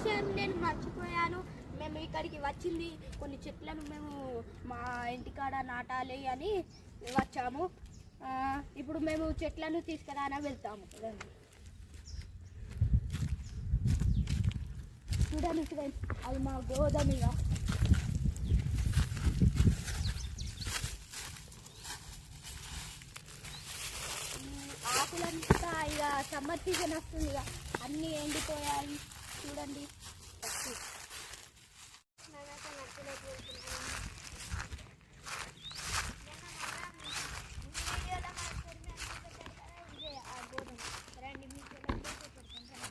విషయం నేను మర్చిపోయాను. మేము ఇక్కడికి వచ్చింది. కొన్ని చెట్లను మేము మా ఇంటికాడ నాటాలి అని వచ్చాము. ఇప్పుడు మేము చెట్లను తీసుకురాన వెళ్తాము. చూడండి ఫ్రెండ్స్ అది మా గోధుమ ఆకులంతా ఇక సమ్మర్ సీజన్ వస్తుంది ఇక. అన్నీ ఎండిపోయాయి. చూడండి రండి మీకు ఎలా ఉందో చూపెడతాను.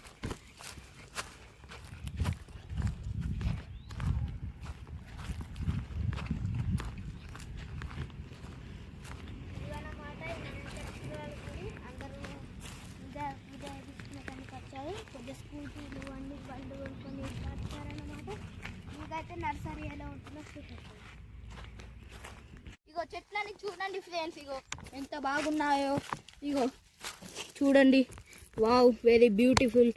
ఇదన్నమాట అందరూ ఇదే ఇదే తీసుకునేదానికి వచ్చారు కొద్దిగా స్కూటీలు అన్ని బండ్లు కొనుక్కొని వచ్చారన్నమాట ఇంకైతే నర్సరీ ఎలా ఉంటుందో ఇగో చెట్లని చూడండి ఫ్రెండ్స్ ఇగో. ఎంత బాగున్నాయో. ఇగో చూడండి. వావ్ వెరీ బ్యూటిఫుల్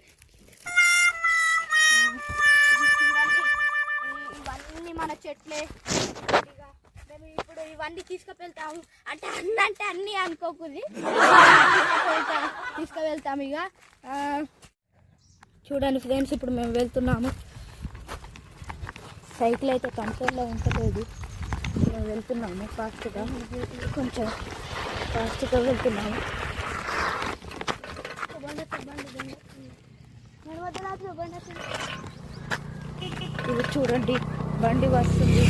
ఇవన్నీ మన చెట్లే. మేము ఇప్పుడు ఇవన్నీ తీసుకువెళ్తాము. అంటే అన్ని అంటే అన్నీ అనుకోకూడదు తీసుకువెళ్తాము ఇక ఆ, చూడండి ఫ్రెండ్స్ ఇప్పుడు మేము వెళ్తున్నాము. సైకిల్ అయితే కంట్రోల్లో ఉంటలేదు మేము వెళ్తున్నాము ఫాస్ట్గా. కొంచెం ఫాస్ట్గా వెళ్తున్నాము. ఇది చూడండి బండి వస్తుంది.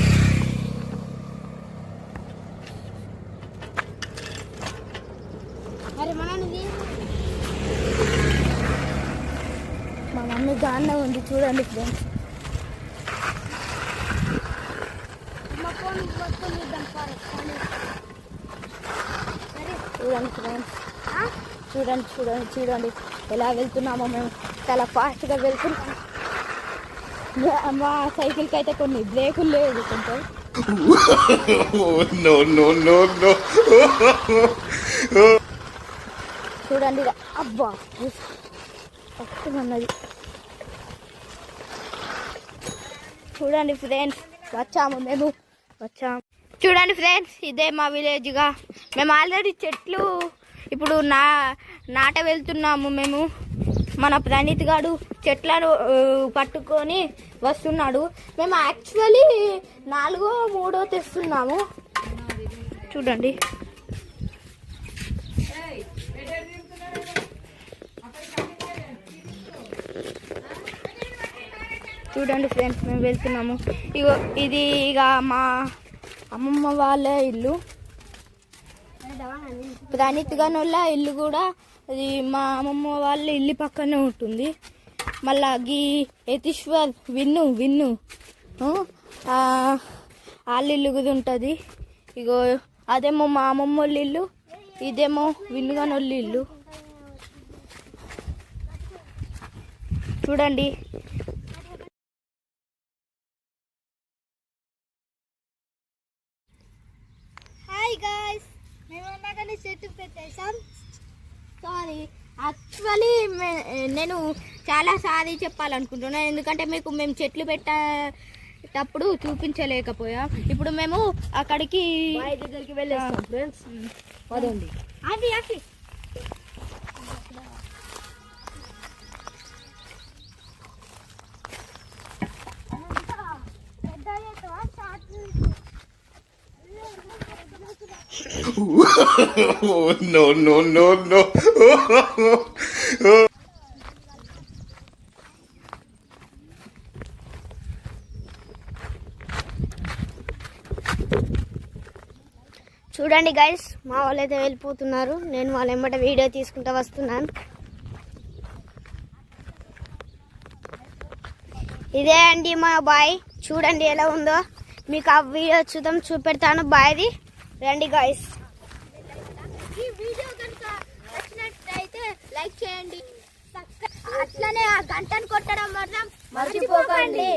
మా మమ్మీ దాన్నే ఉంది చూడండి ఫ్రెండ్స్. చూద్దాం చూడండి ఫ్రెండ్స్ చూడండి చూడండి. చూడండి ఎలా వెళ్తున్నామో మేము. చాలా ఫాస్ట్గా వెళ్తున్నాం. మా- సైకిల్కి అయితే కొన్ని బ్రేకులు లేవు కొంచెం. చూడండి. అబ్బా! ఉన్నది. చూడండి ఫ్రెండ్స్ వచ్చాము మేము. వచ్చాము చూడండి ఫ్రెండ్స్ ఇదే మా విలేజ్గా మేము ఆల్రెడీ చెట్లు ఇప్పుడు నా నాట వెళ్తున్నాము మేము. మన ప్రణీత్ గారు చెట్లను పట్టుకొని వస్తున్నాడు. మేము యాక్చువల్లీ నాలుగో మూడో తెస్తున్నాము. చూడండి. చూడండి ఫ్రెండ్స్ మేము వెళ్తున్నాము. ఇగో ఇది ఇక మా అమ్మమ్మ వాళ్ళ ఇల్లు. ప్రణీత్ గానోళ్ళ ఇల్లు కూడా అది మా అమ్మమ్మ వాళ్ళ ఇల్లు పక్కనే ఉంటుంది. మళ్ళా గీ యతీశ్వర్ విన్ను విన్ను వాళ్ళ ఇల్లు కూడా ఉంటుంది. ఇగో అదేమో మా అమ్మమ్మ వాళ్ళ ఇల్లు ఇదేమో విన్నుగానోళ్ళ ఇల్లు. చూడండి హాయ్ గాయ్స్ ఉన్నాకనే చెట్టు పెట్టేసాం సారీ యాక్చువల్లీ నేను చాలా సారీ చెప్పాలనుకుంటున్నాను ఎందుకంటే మీకు మేము చెట్లు పెట్టేటప్పుడు చూపించలేకపోయాం. ఇప్పుడు మేము అక్కడికి దగ్గరికి వెళ్ళేస్తాం ఫ్రెండ్స్ పదండి. అది అది no, no, no, no. చూడండి గైస్ మా వాళ్ళు అయితే వెళ్ళిపోతున్నారు. నేను వాళ్ళ వెంబట వీడియో తీసుకుంటూ వస్తున్నాను. ఇదే అండి మా బాయ్. చూడండి ఎలా ఉందో. మీకు ఆ వీడియో చూద్దాం చూపెడతాను. బాయ్ది రండి గాయస్ గంటను కొట్టడం మాత్రం మర్చిపోకండి.